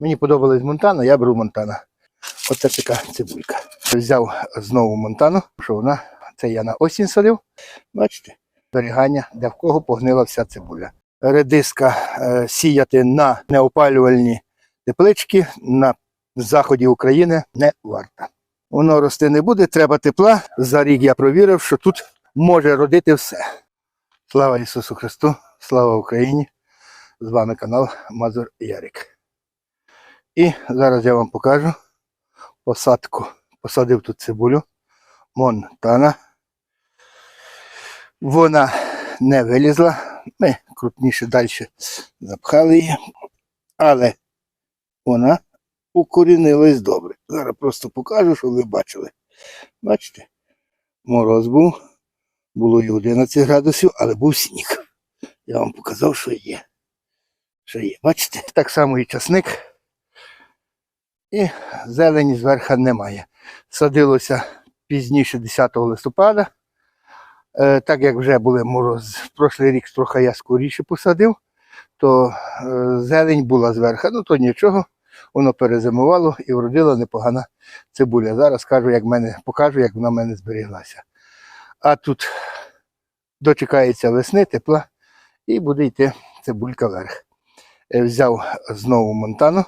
Мені подобалась Монтана, я беру Монтана. Оце така цибулька. Взяв знову Монтану, що вона, це я на осінь садив. Бачите, зберігання, де в кого погнила вся цибуля. Редиска е, сіяти на неопалювальні теплички на заході України не варто. Воно рости не буде, треба тепла. За рік я провірив, що тут може родити все. Слава Ісусу Христу, слава Україні! З вами канал Мазур Ярик. І зараз я вам покажу посадку. Посадив тут цибулю Монтана. Вона не вилізла. Ми крупніше далі запхали її. Але вона укорінилась добре. Зараз просто покажу, щоб ви бачили. Бачите? Мороз був. Було і 11 градусів, але був сніг. Я вам показав, що є. Що є. Бачите? Так само і часник. І зелені зверху немає. Садилося пізніше 10 листопада. Е, так як вже були мороз, прошлий рік трохи я скоріше посадив, то е, зелень була зверху. Ну то нічого, воно перезимувало і вродила непогана цибуля. Зараз кажу, як мене, покажу, як вона в мене зберіглася. А тут дочекається весни, тепла, і буде йти цибулька вверх. Е, Взяв знову монтану,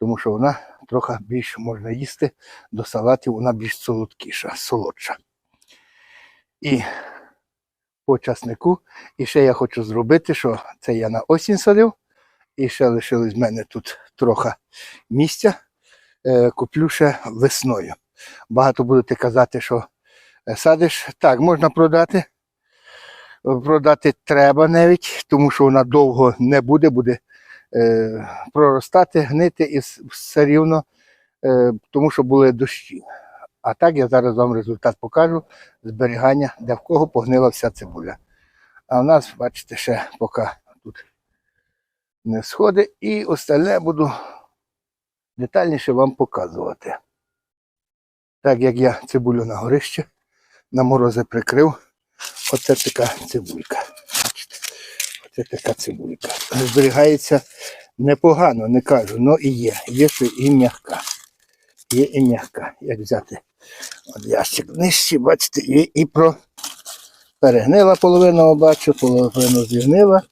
тому що вона трохи більш можна їсти до салатів, вона більш солодкіша, солодша. І по часнику. І ще я хочу зробити, що це я на осінь садив, і ще лишилось в мене тут трохи місця. Е, Куплю ще весною. Багато будете казати, що е, садиш. Так, можна продати. Продати треба навіть, тому що вона довго не буде, буде е, проростати, гнити і все рівно, е, тому що були дощі. А так я зараз вам результат покажу зберігання, де в кого погнила вся цибуля. А в нас, бачите, ще поки тут не сходить, і остальне буду детальніше вам показувати. Так як я цибулю на горище, на морози прикрив, оце така цибулька. Оце така цибулька. Зберігається непогано, не кажу, але і є. Є що і м'яка. Є і м'яка. Як взяти от ящик нижче, бачите, є і про перегнила половину, бачу, половину зігнила,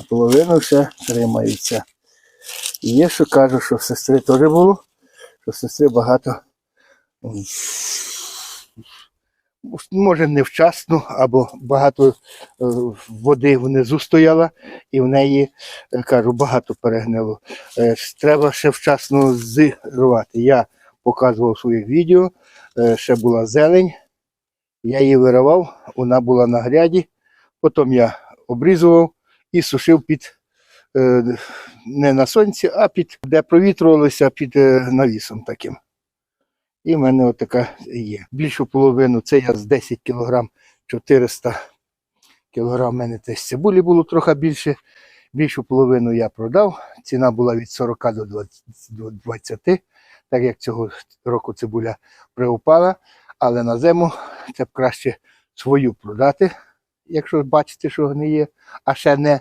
а половину ще тримається. І є, що кажу, що в сестри теж було, що сестри багато може невчасно, або багато е, води внизу стояла, і в неї, е, кажу, багато перегнило. Е, Треба ще вчасно зірвати. Я показував в своїх відео, ще була зелень. Я її виривав, вона була на гряді. Потім я обрізував і сушив під не на сонці, а під де провітрювалося під навісом таким. І в мене отака є. Більшу половину це я з 10 кг 400 кг в мене теж цибулі було трохи більше. Більшу половину я продав. Ціна була від 40 до 20, до 20 так як цього року цибуля приупала. Але на зиму це б краще свою продати, якщо бачите, що гниє, а ще не,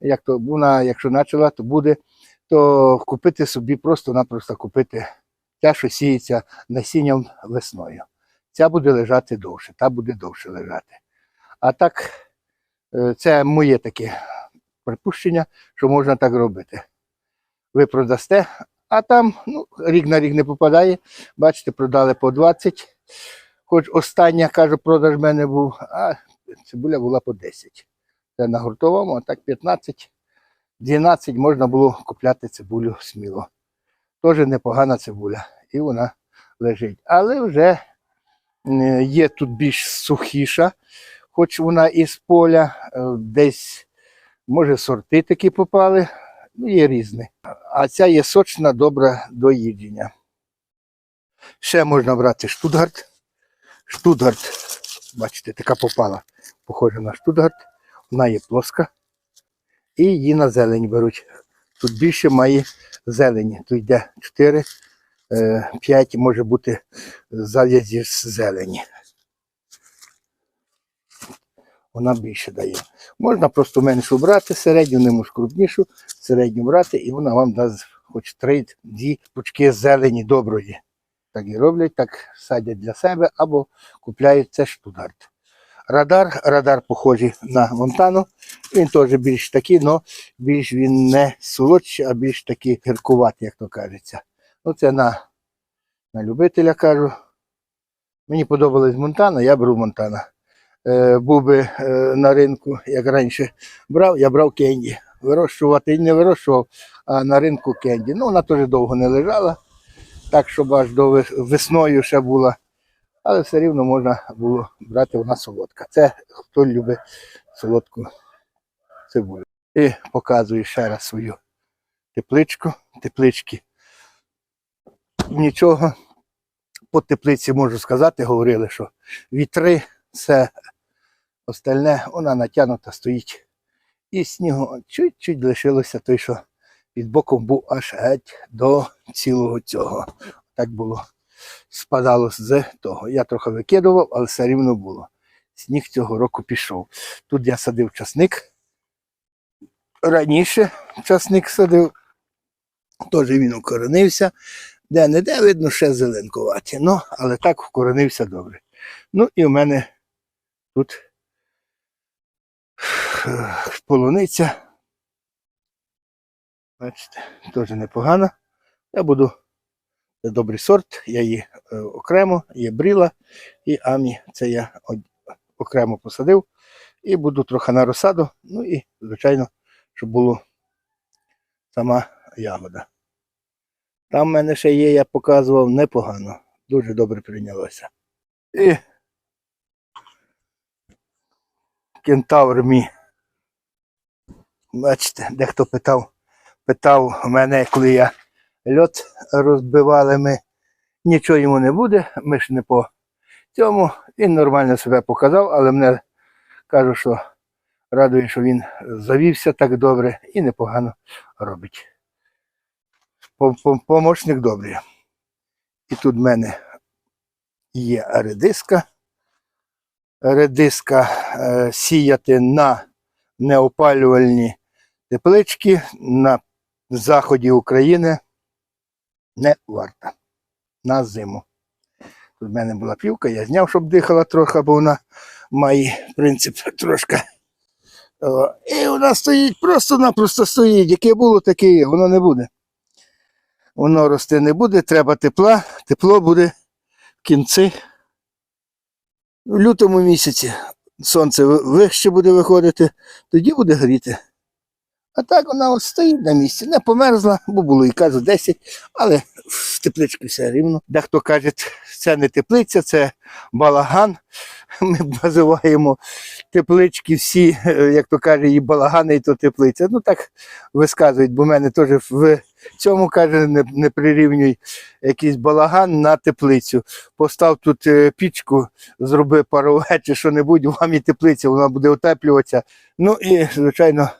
як то вона, якщо почала, то буде, то купити собі, просто-напросто купити те, що сіється насінням весною. Ця буде лежати довше, та буде довше лежати. А так, е, це моє таке припущення, що можна так робити. Ви продасте, а там ну, рік на рік не попадає. Бачите, продали по 20. Хоч остання, кажу, продаж в мене був, а цибуля була по 10. Це на гуртовому, а так 15, 12 можна було купляти цибулю сміло. Теж непогана цибуля. І вона лежить. Але вже є тут більш сухіша, хоч вона із поля, е, десь, може, сорти такі попали, ну, є різні. А ця є сочна, добра до їдження. Ще можна брати штутгарт. Штутгарт, бачите, така попала, похожа на штутгарт. Вона є плоска. І її на зелень беруть. Тут більше має зелені. Тут йде 4, 5 може бути зав'язі з зелені. Вона більше дає. Можна просто меншу брати, середню, не можу крупнішу, середню брати, і вона вам дасть хоч три, дві пучки зелені доброї. Так і роблять, так садять для себе або купляють це штударт. Радар, радар похожий на Монтану. Він теж більш такий, але більш він не солодший, а більш такий гіркуватий, як то кажеться. Ну, це на, на любителя кажу. Мені подобалась Монтана, я беру Монтана. Е, був би е, на ринку, як раніше брав, я брав кенді. Вирощувати не вирощував, а на ринку кенді. Ну, вона теж довго не лежала, так, щоб аж до весною ще була. Але все рівно можна було брати, вона солодка. Це хто любить солодку цибулю. І показую ще раз свою тепличку, теплички. Нічого по теплиці можу сказати, говорили, що вітри, все остальне, вона натягнута стоїть. І снігу чуть-чуть лишилося той, що під боком був аж геть до цілого цього. Так було. Спадало з того. Я трохи викидував, але все рівно було. Сніг цього року пішов. Тут я садив часник. Раніше часник садив, теж він укоренився. Де-не-де видно ще зеленкуваті. Ну, але так вкоренився добре. Ну і в мене тут полуниця. Бачите, теж непогана. Я буду добрий сорт, я її е, окремо, є бріла і амі. Це я окремо посадив. І буду трохи на розсаду. Ну і, звичайно, щоб було сама ягода. Там в мене ще є, я показував, непогано. Дуже добре прийнялося. І кентавр мій. Бачите, дехто питав, питав мене, коли я льот розбивали ми. Нічого йому не буде, ми ж не по цьому. Він нормально себе показав, але мене кажу, що радує, що він завівся так добре і непогано робить. Пом- пом- Помощник добрий. І тут в мене є редиска. Редиска е, сіяти на неопалювальні теплички на заході України не варто. На зиму. Тут в мене була півка, я зняв, щоб дихала трохи, бо вона має принцип трошки. І вона стоїть, просто-напросто стоїть. Яке було, таке є, воно не буде. Воно рости не буде, треба тепла, тепло буде в кінці. В лютому місяці сонце вище буде виходити, тоді буде гріти. А так вона от стоїть на місці, не померзла, бо було і кажу 10, але в тепличці все рівно. Дехто каже, це не теплиця, це балаган. Ми називаємо теплички всі, е, як то каже, і балагани, і то теплиця. Ну так висказують, бо в мене теж в цьому каже, не, не прирівнюй якийсь балаган на теплицю. Постав тут е, пічку, зроби парове чи що-небудь, вам і теплиця, вона буде утеплюватися. Ну і, звичайно,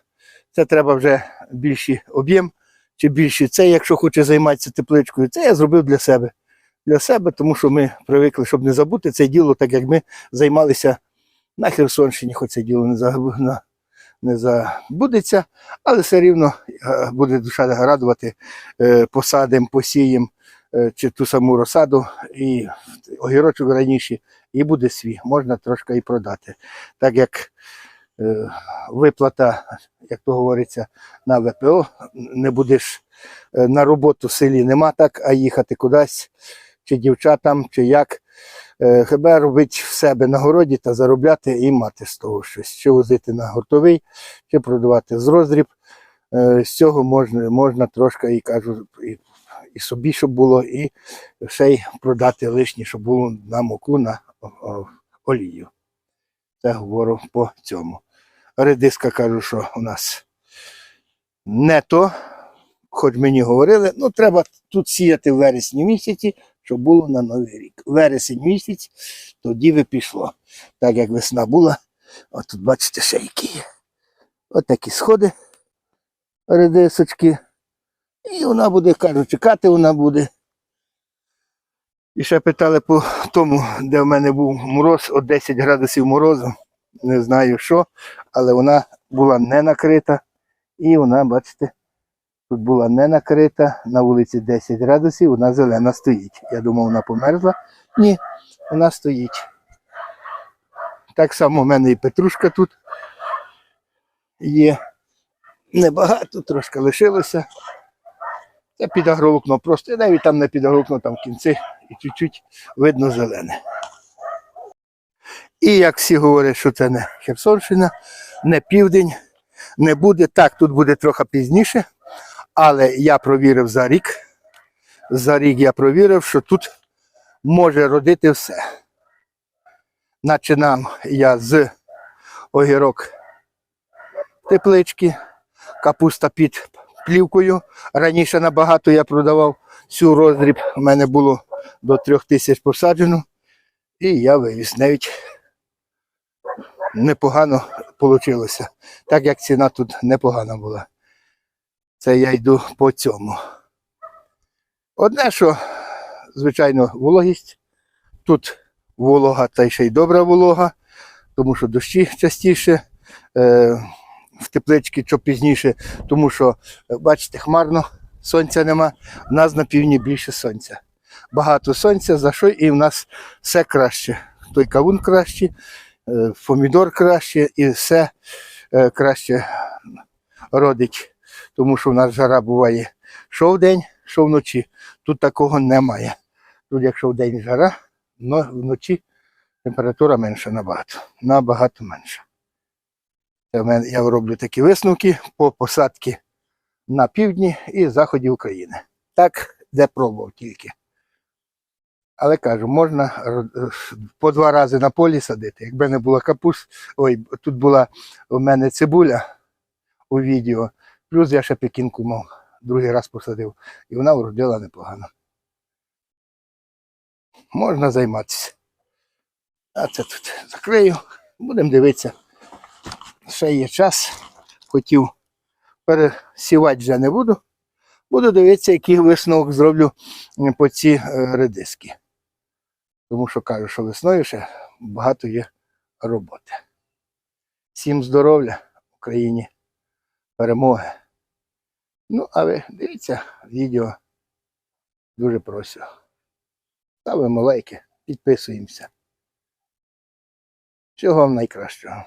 це треба вже більший об'єм чи більший. Це, якщо хоче займатися тепличкою, це я зробив для себе. Для себе, тому що ми привикли, щоб не забути це діло, так як ми займалися на Херсонщині, хоч це діло не, забу- не забудеться, але все рівно е, буде душа радувати, е, посадимо, посіємо е, чи ту саму розсаду, і огірочок раніше, і буде свій, можна трошки і продати. Так як виплата, як то говориться, на ВПО, не будеш е, на роботу в селі нема так, а їхати кудись, чи дівчатам, чи як. Е, Хіба робити в себе на городі та заробляти і мати з того щось. Чи возити на гуртовий, чи продавати з роздріб. Е, З цього можна, можна трошки і кажу, і, і собі, щоб було, і ще й продати лишнє, щоб було на муку, на олію. Це говорю по цьому. Редиска кажу, що у нас не то, хоч мені говорили, ну треба тут сіяти в вересні місяці, щоб було на новий рік. Вересень місяць, тоді би пішло. Так як весна була, от тут бачите, ще які є. От такі сходи редисочки. І вона буде, кажу, чекати вона буде. І ще питали по тому, де в мене був мороз, от 10 градусів морозу. Не знаю що, але вона була не накрита. І вона, бачите, Тут була не накрита, на вулиці 10 градусів, вона зелена стоїть. Я думав, вона померзла. Ні, вона стоїть. Так само в мене і петрушка тут є. Небагато, трошки лишилося. Це під просто. І навіть там не під там в кінці і чуть-чуть видно зелене. І як всі говорять, що це не Херсонщина, не південь, не буде. Так, тут буде трохи пізніше, але я провірив за рік. За рік я провірив, що тут може родити все. Начинав я з огірок теплички, капуста під плівкою. Раніше набагато я продавав всю роздріб. У мене було до трьох тисяч посаджено. І я вивіз. Навіть непогано вийшло. Так як ціна тут непогана була. Це я йду по цьому. Одне, що, звичайно, вологість. Тут волога та ще й добра волога, тому що дощі частіше. Е, в тепличці що пізніше, тому що, е, бачите, хмарно, сонця нема. В нас на півдні більше сонця. Багато сонця, за що і в нас все краще. Той кавун краще, е, помідор краще і все е, краще родить. Тому що в нас жара буває що вдень, що вночі. Тут такого немає. Тут, якщо вдень жара, но вночі температура менша набагато. Набагато менша. Я роблю такі висновки по посадці на півдні і заході України. Так, де пробував тільки. Але кажу, можна по два рази на полі садити. Якби не була капуст, ой, тут була у мене цибуля у відео, плюс я ще пекінку мав, другий раз посадив, і вона вродила непогано. Можна займатися. А це тут закрию, будемо дивитися ще є час. Хотів пересівати вже не буду. Буду дивитися, який висновок зроблю по ці е, редиски. Тому що кажу, що весною ще багато є роботи. Всім здоров'я Україні, перемоги. Ну, а ви дивіться відео. Дуже прошу. Ставимо лайки, підписуємося. Всього вам найкращого.